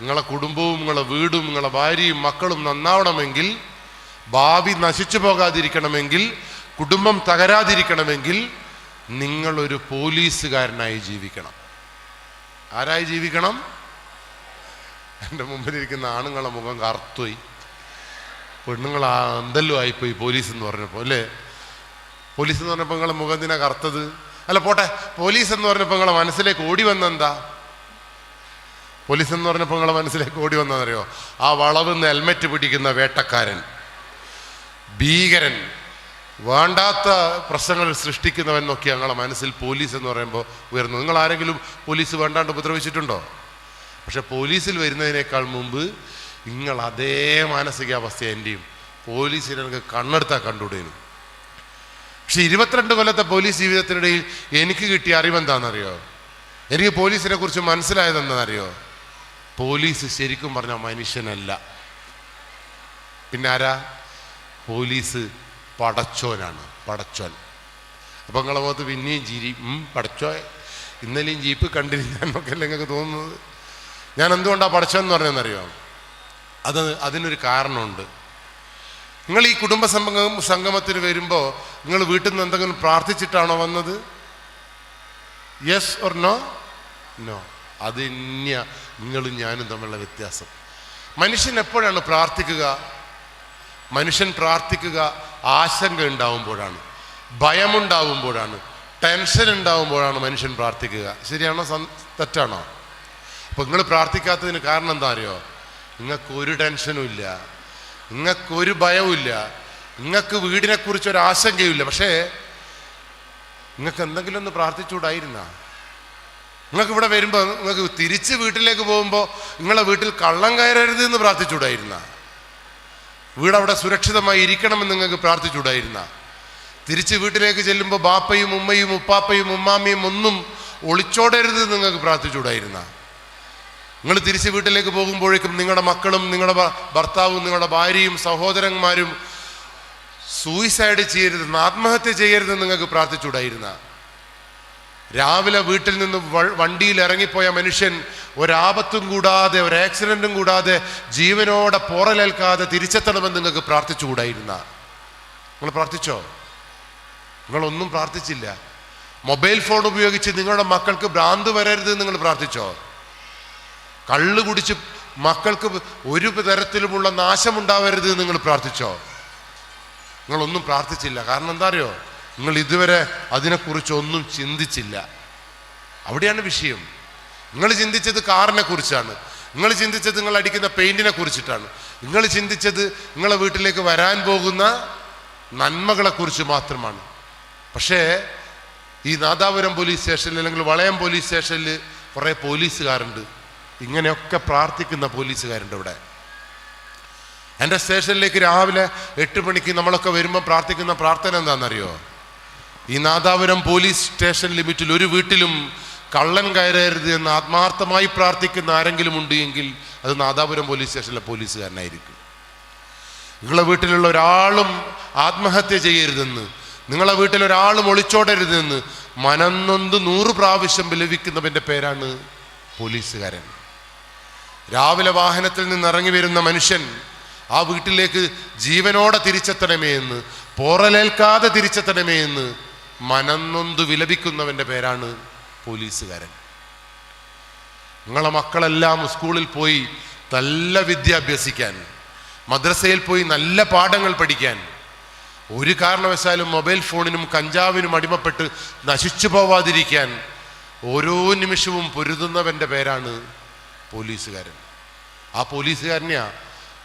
നിങ്ങളെ കുടുംബവും നിങ്ങളെ വീടും നിങ്ങളെ ഭാര്യയും മക്കളും നന്നാവണമെങ്കിൽ ഭാവി നശിച്ചു പോകാതിരിക്കണമെങ്കിൽ കുടുംബം തകരാതിരിക്കണമെങ്കിൽ നിങ്ങളൊരു പോലീസുകാരനായി ജീവിക്കണം. ആരായി ജീവിക്കണം? എന്റെ മുമ്പിലിരിക്കുന്ന ആണുങ്ങളെ മുഖം കറുത്തുപോയി. പെണ്ണുങ്ങൾ എന്തെല്ലോ ആയിപ്പോയി പോലീസ് എന്ന് പറഞ്ഞപ്പോൾ അല്ലേ? പോലീസ് എന്ന് പറഞ്ഞപ്പോൾ നിങ്ങളെ മുഖം എന്തിനാ കറുത്തത്? അല്ല പോട്ടെ. പോലീസ് എന്ന് പറഞ്ഞപ്പോൾ നിങ്ങളെ മനസ്സിലേക്ക് ഓടി വന്നെന്താ? പോലീസ് എന്ന് പറഞ്ഞപ്പോൾ നിങ്ങളെ മനസ്സിലേക്ക് ഓടി വന്നതറിയോ ആ വളവുന്ന് ഹെൽമെറ്റ് പിടിക്കുന്ന വേട്ടക്കാരൻ. ഭീകരൻ. വേണ്ടാത്ത പ്രശ്നങ്ങൾ സൃഷ്ടിക്കുന്നവൻ നോക്കി ഞങ്ങളെ മനസ്സിൽ പോലീസ് എന്ന് പറയുമ്പോൾ ഉയർന്നു. നിങ്ങൾ ആരെങ്കിലും പോലീസ് വേണ്ടാണ്ട് ഉപദ്രവിച്ചിട്ടുണ്ടോ? പക്ഷെ പോലീസിൽ വരുന്നതിനേക്കാൾ മുമ്പ് നിങ്ങൾ അതേ മാനസികാവസ്ഥ എന്റെയും പോലീസിനെ എനിക്ക് കണ്ണെടുത്താൽ കണ്ടുകൂടേനു പക്ഷെ ഇരുപത്തിരണ്ട് കൊല്ലത്തെ പോലീസ് ജീവിതത്തിനിടയിൽ എനിക്ക് കിട്ടിയ അറിവെന്താണെന്നറിയോ? എനിക്ക് പോലീസിനെ കുറിച്ച് മനസ്സിലായതെന്താണെന്നറിയോ? പോലീസ് ശരിക്കും പറഞ്ഞ മനുഷ്യനല്ല. പിന്നെ ആരാ പോലീസ് പടച്ചോനാണ് പടച്ചോൻ. അപ്പം നിങ്ങളെ മുഖത്ത് പിന്നെയും ചിരി പടച്ചോ ഇന്നലെയും ജീപ്പ് കണ്ടിരുന്ന അല്ലേ നിങ്ങൾക്ക് തോന്നുന്നത്? ഞാൻ എന്തുകൊണ്ടാണ് പടച്ചോ എന്ന് പറഞ്ഞതെന്നറിയോ? അത് അതിനൊരു കാരണമുണ്ട്. നിങ്ങൾ ഈ കുടുംബ സംഗമം സംഗമത്തിന് വരുമ്പോൾ നിങ്ങൾ വീട്ടിൽ നിന്ന് എന്തെങ്കിലും പ്രാർത്ഥിച്ചിട്ടാണോ വന്നത്? യെസ് ഓർ നോ നോ അത് തന്നെയാ നിങ്ങളും ഞാനും തമ്മിലുള്ള വ്യത്യാസം. മനുഷ്യൻ എപ്പോഴാണ് പ്രാർത്ഥിക്കുക? മനുഷ്യൻ പ്രാർത്ഥിക്കുക ആശങ്ക ഉണ്ടാവുമ്പോഴാണ്. ഭയമുണ്ടാവുമ്പോഴാണ്. ടെൻഷൻ ഉണ്ടാവുമ്പോഴാണ് മനുഷ്യൻ പ്രാർത്ഥിക്കുക. ശരിയാണോ? തെറ്റാണോ? അപ്പൊ നിങ്ങൾ പ്രാർത്ഥിക്കാത്തതിന് കാരണം എന്താ അറിയോ? നിങ്ങൾക്ക് ഒരു ടെൻഷനും ഇല്ല. നിങ്ങൾക്ക് ഒരു ഭയവും ഇല്ല. നിങ്ങൾക്ക് വീടിനെ കുറിച്ച് ഒരു ആശങ്കയുമില്ല പക്ഷേ നിങ്ങൾക്ക് എന്തെങ്കിലും ഒന്ന് പ്രാർത്ഥിച്ചുകൂടായിരുന്ന? നിങ്ങൾക്ക് ഇവിടെ വരുമ്പോൾ നിങ്ങൾക്ക് തിരിച്ച് വീട്ടിലേക്ക് പോകുമ്പോൾ നിങ്ങളെ വീട്ടിൽ കള്ളം കയറരുത് എന്ന് പ്രാർത്ഥിച്ചുകൂടായിരുന്ന? വീടവിടെ സുരക്ഷിതമായി ഇരിക്കണമെന്ന് നിങ്ങൾക്ക് പ്രാർത്ഥിച്ചുകൂടായിരുന്ന? തിരിച്ച് വീട്ടിലേക്ക് ചെല്ലുമ്പോൾ ബാപ്പയും ഉമ്മയും ഉപ്പാപ്പയും ഉമ്മാമ്മയും ഒന്നും ഒളിച്ചോടരുത് എന്ന് നിങ്ങൾക്ക് പ്രാർത്ഥിച്ചുകൂടായിരുന്ന? നിങ്ങൾ തിരിച്ച് വീട്ടിലേക്ക് പോകുമ്പോഴേക്കും നിങ്ങളുടെ മക്കളും നിങ്ങളുടെ ഭർത്താവും നിങ്ങളുടെ ഭാര്യയും സഹോദരന്മാരും സൂയിസൈഡ് ചെയ്യരുത് ആത്മഹത്യ ചെയ്യരുതെന്ന് നിങ്ങൾക്ക് പ്രാർത്ഥിച്ചുകൂടായിരുന്ന? രാവിലെ വീട്ടിൽ നിന്ന് വണ്ടിയിൽ ഇറങ്ങിപ്പോയ മനുഷ്യൻ ഒരാപത്തും കൂടാതെ ഒരു ആക്സിഡന്റും കൂടാതെ ജീവനോടെ പോറലേൽക്കാതെ തിരിച്ചെത്തണമെന്ന് നിങ്ങൾക്ക് പ്രാർത്ഥിച്ചുകൂടായിരുന്ന? നിങ്ങൾ പ്രാർത്ഥിച്ചോ? നിങ്ങളൊന്നും പ്രാർത്ഥിച്ചില്ല. മൊബൈൽ ഫോൺ ഉപയോഗിച്ച് നിങ്ങളുടെ മക്കൾക്ക് ഭ്രാന്ത് വരരുത് നിങ്ങൾ പ്രാർത്ഥിച്ചോ? കള്ള് കുടിച്ച് മക്കൾക്ക് ഒരു തരത്തിലുമുള്ള നാശമുണ്ടാവരുത് നിങ്ങൾ പ്രാർത്ഥിച്ചോ? നിങ്ങളൊന്നും പ്രാർത്ഥിച്ചില്ല. കാരണം എന്താ അറിയോ? നിങ്ങൾ ഇതുവരെ അതിനെക്കുറിച്ചൊന്നും ചിന്തിച്ചില്ല. അവിടെയാണ് വിഷയം. നിങ്ങൾ ചിന്തിച്ചത് കാറിനെ കുറിച്ചാണ്. നിങ്ങൾ ചിന്തിച്ചത് നിങ്ങൾ അടിക്കുന്ന പെയിന്റിനെ കുറിച്ചിട്ടാണ്. നിങ്ങൾ ചിന്തിച്ചത് നിങ്ങളെ വീട്ടിലേക്ക് വരാൻ പോകുന്ന നന്മകളെ കുറിച്ച് മാത്രമാണ്. പക്ഷേ ഈ നാദാപുരം പോലീസ് സ്റ്റേഷനിൽ അല്ലെങ്കിൽ വളയം പോലീസ് സ്റ്റേഷനിൽ കുറേ പോലീസുകാരുണ്ട്. ഇങ്ങനെയൊക്കെ പ്രാർത്ഥിക്കുന്ന പോലീസുകാരുണ്ട് ഇവിടെ എന്റെ സ്റ്റേഷനിലേക്ക് രാവിലെ എട്ട് മണിക്ക് നമ്മളൊക്കെ വരുമ്പോൾ പ്രാർത്ഥിക്കുന്ന പ്രാർത്ഥന എന്താണെന്നറിയോ? ഈ നാദാപുരം പോലീസ് സ്റ്റേഷൻ ലിമിറ്റിൽ ഒരു വീട്ടിലും കള്ളൻ കയറരുത് എന്ന് ആത്മാർത്ഥമായി പ്രാർത്ഥിക്കുന്ന ആരെങ്കിലും ഉണ്ട് എങ്കിൽ അത് നാദാപുരം പോലീസ് സ്റ്റേഷനിലെ പോലീസുകാരനായിരിക്കും. നിങ്ങളെ വീട്ടിലുള്ള ഒരാളും ആത്മഹത്യ ചെയ്യരുതെന്ന് നിങ്ങളെ വീട്ടിൽ ഒരാളും ഒളിച്ചോടരുതെന്ന് മനന്നൊന്ത് നൂറ് പ്രാവശ്യം വിലപിക്കുന്നവന്റെ പേരാണ് പോലീസുകാരൻ. രാവിലെ വാഹനത്തിൽ നിന്ന് ഇറങ്ങി വരുന്ന മനുഷ്യൻ ആ വീട്ടിലേക്ക് ജീവനോടെ തിരിച്ചെത്തണമേ എന്ന് പോറലേൽക്കാതെ തിരിച്ചെത്തണമേ എന്ന് മനന്നൊന്ത് വിലപിക്കുന്നവന്റെ പേരാണ് പോലീസുകാരൻ. നിങ്ങളെ മക്കളെല്ലാം സ്കൂളിൽ പോയി നല്ല വിദ്യ അഭ്യസിക്കാൻ മദ്രസയിൽ പോയി നല്ല പാഠങ്ങൾ പഠിക്കാൻ ഒരു കാരണവശാലും മൊബൈൽ ഫോണിനും കഞ്ചാവിനും അടിമപ്പെട്ട് നശിച്ചു പോവാതിരിക്കാൻ ഓരോ നിമിഷവും പൊരുതുന്നവന്റെ പേരാണ് പോലീസുകാരൻ. ആ പോലീസുകാരനെയാ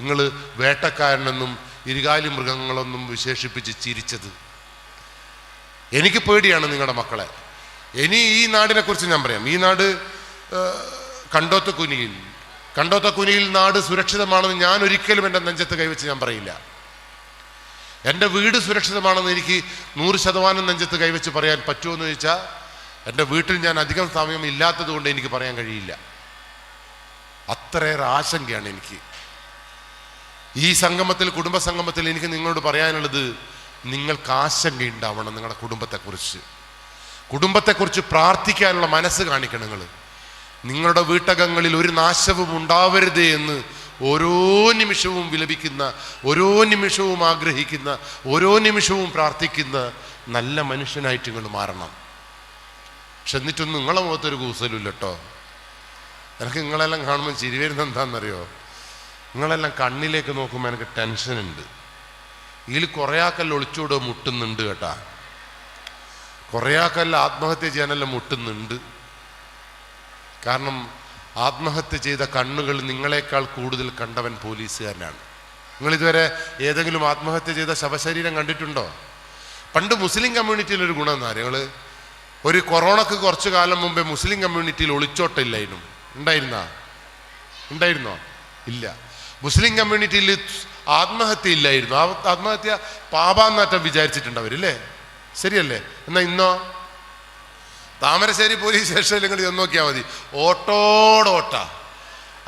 നിങ്ങൾ വേട്ടക്കാരനെന്നും ഇരുകാലി മൃഗങ്ങളൊന്നും വിശേഷിപ്പിച്ച് ചിരിച്ചത്. എനിക്ക് പേടിയാണ് നിങ്ങളുടെ മക്കളെ. ഇനി ഈ നാടിനെ കുറിച്ച് ഞാൻ പറയാം. ഈ നാട് കണ്ടോത്ത കുനിയിൽ കണ്ടോത്ത കുനിയിൽ നാട് സുരക്ഷിതമാണെന്ന് ഞാൻ ഒരിക്കലും എന്റെ നെഞ്ചത്ത് കൈവച്ച് ഞാൻ പറയില്ല. എന്റെ വീട് സുരക്ഷിതമാണെന്ന് എനിക്ക് നൂറ് ശതമാനം നെഞ്ചത്ത് കൈവച്ച് പറയാൻ പറ്റുമെന്ന് ചോദിച്ചാൽ എന്റെ വീട്ടിൽ ഞാൻ അധികം സമയം ഇല്ലാത്തത് കൊണ്ട് എനിക്ക് പറയാൻ കഴിയില്ല. അത്രയേറെ ആശങ്കയാണ് എനിക്ക്. ഈ സംഗമത്തിൽ കുടുംബ സംഗമത്തിൽ എനിക്ക് നിങ്ങളോട് പറയാനുള്ളത് നിങ്ങൾക്ക് ആശങ്ക ഉണ്ടാവണം നിങ്ങളുടെ കുടുംബത്തെക്കുറിച്ച്. കുടുംബത്തെക്കുറിച്ച് പ്രാർത്ഥിക്കാനുള്ള മനസ്സ് കാണിക്കണം നിങ്ങൾ നിങ്ങളുടെ വീട്ടകങ്ങളിൽ ഒരു നാശവും ഉണ്ടാവരുത് എന്ന് ഓരോ നിമിഷവും വിലപിക്കുന്ന ഓരോ നിമിഷവും ആഗ്രഹിക്കുന്ന ഓരോ നിമിഷവും പ്രാർത്ഥിക്കുന്ന നല്ല മനുഷ്യനായിട്ട് നിങ്ങൾ മാറണം. പക്ഷെ എന്നിട്ടൊന്നും നിങ്ങളെ മുഖത്തൊരു കൂസലുമില്ല കേട്ടോ എനിക്ക് നിങ്ങളെല്ലാം കാണുമ്പോൾ ചിരി വരുന്നത് എന്താണെന്നറിയോ? നിങ്ങളെല്ലാം കണ്ണിലേക്ക് നോക്കുമ്പോൾ എനിക്ക് ടെൻഷനുണ്ട്. ഇതിൽ കുറേ ആക്കല്ല ഒളിച്ചൂടെ മുട്ടുന്നുണ്ട് കേട്ടാ. കുറേ ആക്കല്ല ആത്മഹത്യ ചെയ്യാനെല്ലാം മുട്ടുന്നുണ്ട്. കാരണം ആത്മഹത്യ ചെയ്ത കണ്ണുകൾ നിങ്ങളെക്കാൾ കൂടുതൽ കണ്ടവൻ പോലീസുകാരനാണ്. നിങ്ങൾ ഇതുവരെ ഏതെങ്കിലും ആത്മഹത്യ ചെയ്ത ശവശരീരം കണ്ടിട്ടുണ്ടോ? പണ്ട് മുസ്ലിം കമ്മ്യൂണിറ്റിയിൽ ഒരു ഗുണം എന്നാ നിങ്ങൾ? ഒരു കൊറോണക്ക് കുറച്ച് കാലം മുമ്പേ മുസ്ലിം കമ്മ്യൂണിറ്റിയിൽ ഒളിച്ചോട്ടില്ലായിരുന്നു ഉണ്ടായിരുന്നാ? ഉണ്ടായിരുന്നോ? ഇല്ല. മുസ്ലിം കമ്മ്യൂണിറ്റിയിൽ ആത്മഹത്യ ഇല്ലായിരുന്നു ആത്മഹത്യ പാപാന്നാറ്റം വിചാരിച്ചിട്ടുണ്ട് അവരില്ലേ? ശരിയല്ലേ? എന്നാ ഇന്നോ? താമരശ്ശേരി പോലീസ് സ്റ്റേഷനിൽ നിങ്ങൾ ചെന്ന് നോക്കിയാൽ മതി. ഓട്ടോടോട്ട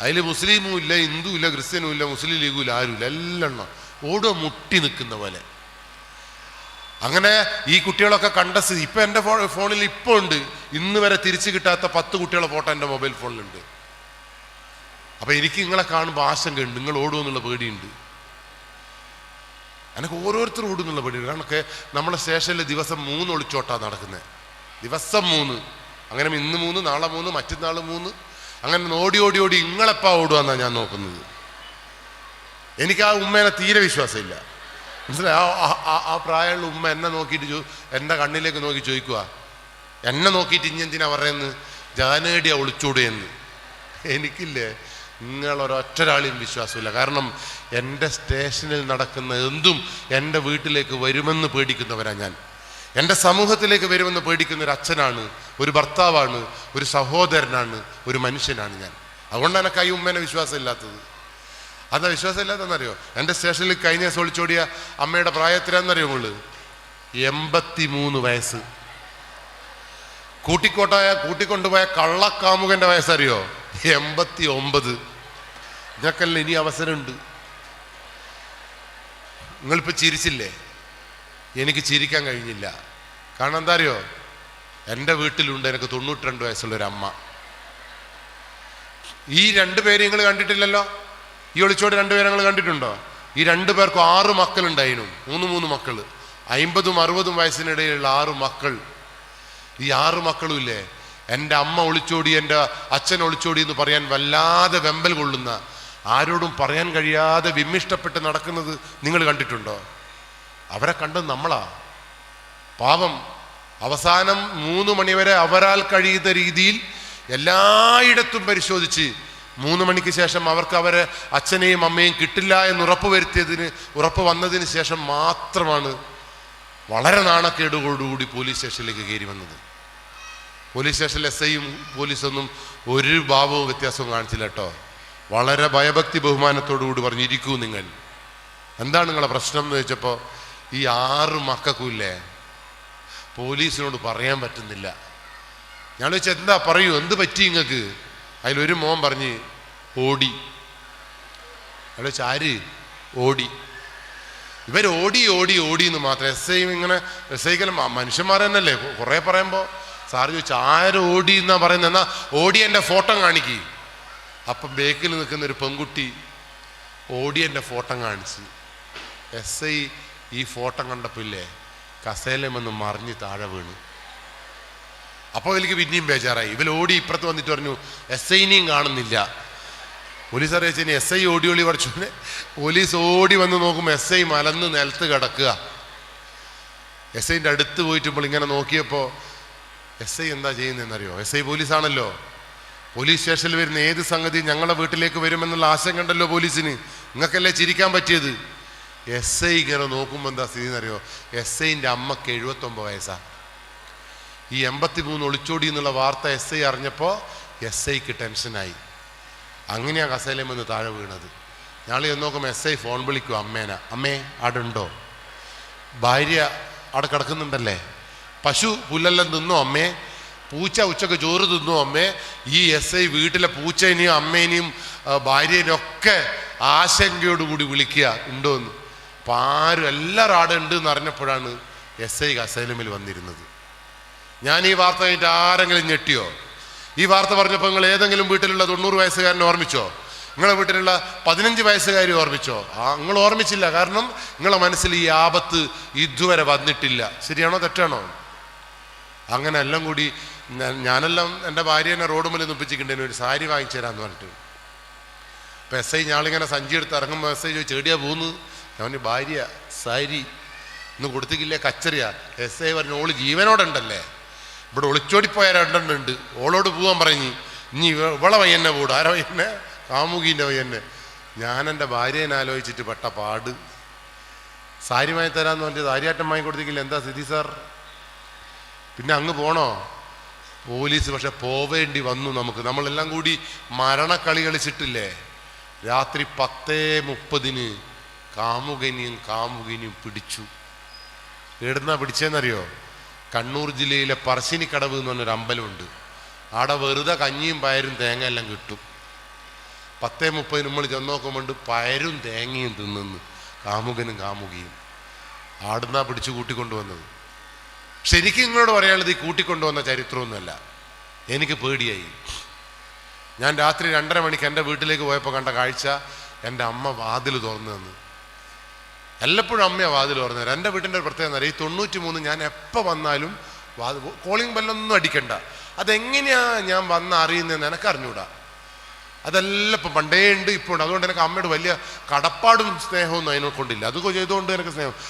അതിൽ മുസ്ലിമും ഇല്ല ഹിന്ദു ഇല്ല ക്രിസ്ത്യനും ഇല്ല മുസ്ലിം ലീഗും ഇല്ല ആരുമില്ല. എല്ലാം എണ്ണം ഓടോ മുട്ടി നിൽക്കുന്ന പോലെ. അങ്ങനെ ഈ കുട്ടികളൊക്കെ കണ്ട സ്ഥിതി. ഇപ്പം എന്റെ ഫോ ഫോണിൽ ഇപ്പോൾ ഉണ്ട്. ഇന്ന് വരെ തിരിച്ചു കിട്ടാത്ത പത്ത് കുട്ടികളെ ഫോട്ടോ എന്റെ മൊബൈൽ ഫോണിലുണ്ട്. അപ്പം എനിക്ക് നിങ്ങളെ കാണുമ്പോൾ ആശങ്കയുണ്ട്. നിങ്ങൾ ഓടുമെന്നുള്ള പേടിയുണ്ട്. എനിക്ക് ഓരോരുത്തരും ഓടുന്നുള്ള പേടിയുണ്ട് കാരണം നമ്മളെ സ്റ്റേഷനിൽ ദിവസം മൂന്ന് ഒളിച്ചോട്ടാണ് നടക്കുന്നത് ദിവസം മൂന്ന്. അങ്ങനെ ഇന്ന് മൂന്ന് നാളെ മൂന്ന് മറ്റന്നാൾ മൂന്ന്. അങ്ങനെ ഓടി ഓടി ഓടി ഇങ്ങളെപ്പാ ഓടുകയെന്നാണ് ഞാൻ നോക്കുന്നത്. എനിക്ക് ആ ഉമ്മേനെ തീരെ വിശ്വാസമില്ല. മനസ്സിലായി? ആ ആ- പ്രായമുള്ള ഉമ്മ എന്നെ നോക്കിയിട്ട് ചോ എന്റെ കണ്ണിലേക്ക് നോക്കി ചോദിക്കുക എന്നെ നോക്കിയിട്ട് ഇനി ഇഞ്ഞെന്തിനാ പറയുന്നത്? ജാനേടിയാ ഒളിച്ചൂടെ എന്ന് എനിക്കില്ലേ നിങ്ങളൊരൊറ്റൊരാളെയും വിശ്വാസമില്ല. കാരണം എന്റെ സ്റ്റേഷനിൽ നടക്കുന്ന എന്തും എന്റെ വീട്ടിലേക്ക് വരുമെന്ന് പേടിക്കുന്നവരാണ് ഞാൻ. എന്റെ സമൂഹത്തിലേക്ക് വരുമെന്ന് പേടിക്കുന്ന ഒരു അച്ഛനാണ് ഒരു ഭർത്താവാണ് ഒരു സഹോദരനാണ് ഒരു മനുഷ്യനാണ് ഞാൻ. അതുകൊണ്ടാണ് കൈ ഉമ്മേനെ വിശ്വാസമില്ലാത്തത്. അതാ വിശ്വാസമില്ലാത്തതെന്നറിയോ? എന്റെ സ്റ്റേഷനിൽ കഴിഞ്ഞ ദിവസം ഒളിച്ചോടിയ അമ്മയുടെ പ്രായത്തിലാണെന്നറിയോ ഉള്ളു എൺപത്തി മൂന്ന് വയസ്സ്. കൂട്ടിക്കോട്ടായ കൂട്ടിക്കൊണ്ടുപോയ കള്ളക്കാമുകന്റെ വയസ്സറിയോ? എൺപത്തി ഒമ്പത് ഞങ്ങൾക്കല്ല ഇനി അവസരമുണ്ട്. നിങ്ങളിപ്പോൾ ചിരിച്ചില്ലേ? എനിക്ക് ചിരിക്കാൻ കഴിഞ്ഞില്ല. കാരണം എന്താ അറിയോ എന്റെ വീട്ടിലുണ്ട് എനിക്ക് തൊണ്ണൂറ്റി രണ്ട് വയസ്സുള്ള ഒരു അമ്മ. ഈ രണ്ട് പേരെ നിങ്ങൾ കണ്ടിട്ടില്ലല്ലോ? ഈ ഒളിച്ചോട് രണ്ടുപേരെ നിങ്ങൾ കണ്ടിട്ടുണ്ടോ? ഈ രണ്ട് പേർക്കും ആറ് മക്കളുണ്ടായിരുന്നു മൂന്ന് മൂന്ന് മക്കൾ അമ്പതും അറുപതും വയസ്സിനിടയിലുള്ള ആറ് മക്കൾ. ഈ ആറ് മക്കളും ഇല്ലേ എന്റെ അമ്മ ഒളിച്ചോടി എന്റെ അച്ഛൻ ഒളിച്ചോടി എന്ന് പറയാൻ വല്ലാതെ വെമ്പൽ കൊള്ളുന്ന ആരോടും പറയാൻ കഴിയാതെ വിമ്മിഷ്ടപ്പെട്ട് നടക്കുന്നത് നിങ്ങൾ കണ്ടിട്ടുണ്ടോ? അവരെ കണ്ടത് നമ്മളാ. പാവം അവസാനം മൂന്ന് മണിവരെ അവരാൽ കഴിയുന്ന രീതിയിൽ എല്ലായിടത്തും പരിശോധിച്ച് മൂന്ന് മണിക്ക് ശേഷം അവർക്ക് അവരെ അച്ഛനെയും അമ്മയും കിട്ടില്ല എന്ന് ഉറപ്പ് വരുത്തിയതിന് ഉറപ്പ് വന്നതിന് ശേഷം മാത്രമാണ് വളരെ നാണക്കേടുകളോടുകൂടി പോലീസ് സ്റ്റേഷനിലേക്ക് കയറി വന്നത്. പോലീസ് സ്റ്റേഷനിൽ എസ് ഐയും പോലീസൊന്നും ഒരു ഭാവവും വ്യത്യാസവും കാണിച്ചില്ല കേട്ടോ. വളരെ ഭയഭക്തി ബഹുമാനത്തോടുകൂടി പറഞ്ഞിരിക്കൂ നിങ്ങൾ. എന്താണ് നിങ്ങളെ പ്രശ്നം എന്ന് ചോദിച്ചപ്പോൾ ഈ ആറ് മക്കൾക്കുമില്ലേ? പോലീസിനോട് പറയാൻ പറ്റുന്നില്ല. ഞാൻ ചോദിച്ചാൽ എന്താ പറയൂ? എന്ത് പറ്റി നിങ്ങൾക്ക്? അതിലൊരു മോൻ പറഞ്ഞ് ഓടി. ഞാൻ ചോദിച്ചാൽ ആര്? ഓടി. ഇവർ ഓടി ഓടി ഓടി എന്ന് മാത്രം. എസ് ഐ ഇങ്ങനെ എസ് ഐക്കെല്ലാം മനുഷ്യന്മാർ തന്നെയല്ലേ? കുറേ പറയുമ്പോൾ സാറ് ചോദിച്ചു ആര് ഓടി എന്നാ പറയുന്നത് എന്നാ ഓടി എന്റെ ഫോട്ടോ കാണിക്കി. അപ്പം ബേക്കിൽ നിൽക്കുന്ന ഒരു പെൺകുട്ടി ഓടി എന്റെ ഫോട്ടോ കാണിച്ച്. എസ് ഐ ഈ ഫോട്ടോ കണ്ടപ്പോൾ ഇല്ലേ കസേലമെന്ന് മറിഞ്ഞ് താഴെ വീണു. അപ്പോൾ എനിക്ക് പിന്നെയും ബേജാറായി. ഇവൽ ഓടി ഇപ്പുറത്ത് വന്നിട്ട് പറഞ്ഞു എസ് ഐനെയും കാണുന്നില്ല. പോലീസ് അറിയിച്ചു എസ് ഐ ഓടി ഓടി പറിച്ചു പോലീസ് ഓടി വന്ന് നോക്കുമ്പോൾ എസ് ഐ മലന്ന് നിലത്ത് കിടക്കുക. എസ് ഐന്റെ അടുത്ത് പോയിട്ടുമ്പോൾ ഇങ്ങനെ നോക്കിയപ്പോൾ എസ് ഐ എന്താ ചെയ്യുന്നതെന്നറിയോ? എസ് ഐ പോലീസാണല്ലോ. പോലീസ് സ്റ്റേഷനിൽ വരുന്ന ഏത് സംഗതി ഞങ്ങളുടെ വീട്ടിലേക്ക് വരുമെന്നുള്ള ആശങ്ക ഉണ്ടല്ലോ പോലീസിന്. നിങ്ങൾക്കല്ലേ ചിരിക്കാൻ പറ്റിയത്? എസ് ഐ ഇങ്ങനെ നോക്കുമ്പോൾ എന്താ സ്ഥിതി എന്നറിയോ എസ് ഐന്റെ അമ്മയ്ക്ക് എഴുപത്തൊമ്പത് വയസ്സാ. ഈ എൺപത്തി മൂന്ന് ഒളിച്ചോടി എന്നുള്ള വാർത്ത എസ് ഐ അറിഞ്ഞപ്പോൾ എസ് ഐക്ക് ടെൻഷനായി. അങ്ങനെയാണ് കസേലം വന്ന് താഴെ വീണത്. ഞങ്ങൾ നോക്കുമ്പോൾ എസ് ഐ ഫോൺ വിളിക്കും അമ്മേനെ. അമ്മേ അവിടെ ഉണ്ടോ ഭാര്യ അവിടെ കിടക്കുന്നുണ്ടല്ലേ? പശു പുല്ലെല്ലാം തിന്നു അമ്മേ. പൂച്ച ഉച്ചയ്ക്ക് ചോറ് തിന്നു അമ്മേ. ഈ എസ് ഐ വീട്ടിലെ പൂച്ചേനെയും അമ്മേനെയും ഭാര്യേനെയും ഒക്കെ ആശങ്കയോടുകൂടി വിളിക്കുക ഉണ്ടോ എന്ന് അപ്പം ആരും എല്ലാവരും ആടെ ഉണ്ട് എന്ന് അറിഞ്ഞപ്പോഴാണ് എസ് ഐ അസൈലമിൽ വന്നിരുന്നത്. ഞാൻ ഈ വാർത്ത കഴിഞ്ഞിട്ട് ആരെങ്കിലും ഞെട്ടിയോ? ഈ വാർത്ത പറഞ്ഞപ്പോൾ നിങ്ങൾ ഏതെങ്കിലും വീട്ടിലുള്ള തൊണ്ണൂറ് വയസ്സുകാരനെ ഓർമ്മിച്ചോ? നിങ്ങളെ വീട്ടിലുള്ള പതിനഞ്ച് വയസ്സുകാരി ഓർമ്മിച്ചോ? ആ നിങ്ങൾ ഓർമ്മിച്ചില്ല. കാരണം നിങ്ങളെ മനസ്സിൽ ഈ ആപത്ത് ഇതുവരെ വന്നിട്ടില്ല. ശരിയാണോ തെറ്റാണോ? അങ്ങനെ എല്ലാം കൂടി ഞാനെല്ലാം എന്റെ ഭാര്യേനെ റോഡ് മുന്നിൽ നിപ്പിച്ചിട്ടുണ്ടെങ്കിൽ ഒരു സാരി വാങ്ങിച്ചു തരാമെന്ന് പറഞ്ഞിട്ട്. അപ്പം എസ് ഐ ഞാളിങ്ങനെ സഞ്ചി എടുത്ത് ഇറങ്ങുമ്പോൾ എസ് ഐ ചോദിച്ചു ചെടിയാ പോകുന്നു ഞാൻ ഭാര്യ സാരി ഇന്ന് കൊടുത്തിക്കില്ലേ കച്ചറിയാ. എസ് ഐ പറഞ്ഞു ഓൾ ജീവനോടുണ്ടല്ലേ ഇവിടെ ഒളിച്ചോടിപ്പോയ രണ്ടെണ്ണുണ്ട് ഓളോട് പോകാൻ പറഞ്ഞു ഇനി ഇവ- ഇവളെ വയ്യന്നെ പോടും. ആരെ വയ്യന്നെ കാമുകീന്റെ വയ്യന്നെ ഞാൻ എന്റെ ഭാര്യേനെ ആലോചിച്ചിട്ട് പെട്ട പാട്. സാരി വാങ്ങി തരാമെന്ന് പറഞ്ഞത് സാരിയാറ്റം വാങ്ങി കൊടുത്തിക്കില്ല എന്താ സ്ഥിതി സാർ? പിന്നെ അങ്ങ് പോണോ? പോലീസ് പക്ഷെ പോവേണ്ടി വന്നു നമുക്ക്. നമ്മളെല്ലാം കൂടി മരണക്കളി കളിച്ചിട്ടില്ലേ? രാത്രി പത്തേ മുപ്പതിന് കാമുകനിയും കാമുകനിയും പിടിച്ചു. എവിടുന്നാ പിടിച്ചതെന്നറിയോ കണ്ണൂർ ജില്ലയിലെ പറശ്ശിനിക്കടവ് എന്ന് പറഞ്ഞൊരു അമ്പലമുണ്ട്. അവിടെ വെറുതെ കഞ്ഞിയും പയരും തേങ്ങ എല്ലാം കിട്ടും. പത്തേ മുപ്പതിന് നമ്മൾ ചെന്ന് നോക്കുമ്പോണ്ട് പയരും തേങ്ങയും തിന്നുന്നു. കാമുകനും കാമുകിയും. ആടുന്നാ പിടിച്ചു കൂട്ടിക്കൊണ്ടുവന്നത്. ശരിക്കും നിങ്ങളോട് പറയാനുള്ളത് ഈ കൂട്ടിക്കൊണ്ടുവന്ന ചരിത്രമൊന്നുമല്ല. എനിക്ക് പേടിയായി. ഞാൻ രാത്രി രണ്ടര മണിക്ക് എന്റെ വീട്ടിലേക്ക് പോയപ്പോൾ കണ്ട കാഴ്ച എന്റെ അമ്മ വാതിൽ തുറന്നു തന്നു. എല്ലപ്പോഴും അമ്മയാണ് വാതിൽ തുറന്നു തരാം എന്റെ വീട്ടിന്റെ ഒരു പ്രത്യേകത അറിയാം? ഈ തൊണ്ണൂറ്റി മൂന്ന് ഞാൻ എപ്പോൾ വന്നാലും വാതിൽ കോളിംഗ് ബെല്ലൊന്നും അടിക്കണ്ട. അതെങ്ങനെയാ ഞാൻ വന്ന് അറിയുന്നതെന്ന് എനിക്ക് അറിഞ്ഞൂടാ അതെല്ലാം ഇപ്പം പണ്ടേ ഉണ്ട് ഇപ്പോൾ ഉണ്ട്. അതുകൊണ്ട് എനിക്ക് അമ്മയോട് വലിയ കടപ്പാടും സ്നേഹമൊന്നും അതിനെ കൊണ്ടില്ല. അത് ചെയ്തുകൊണ്ട് എനിക്ക് സ്നേഹം.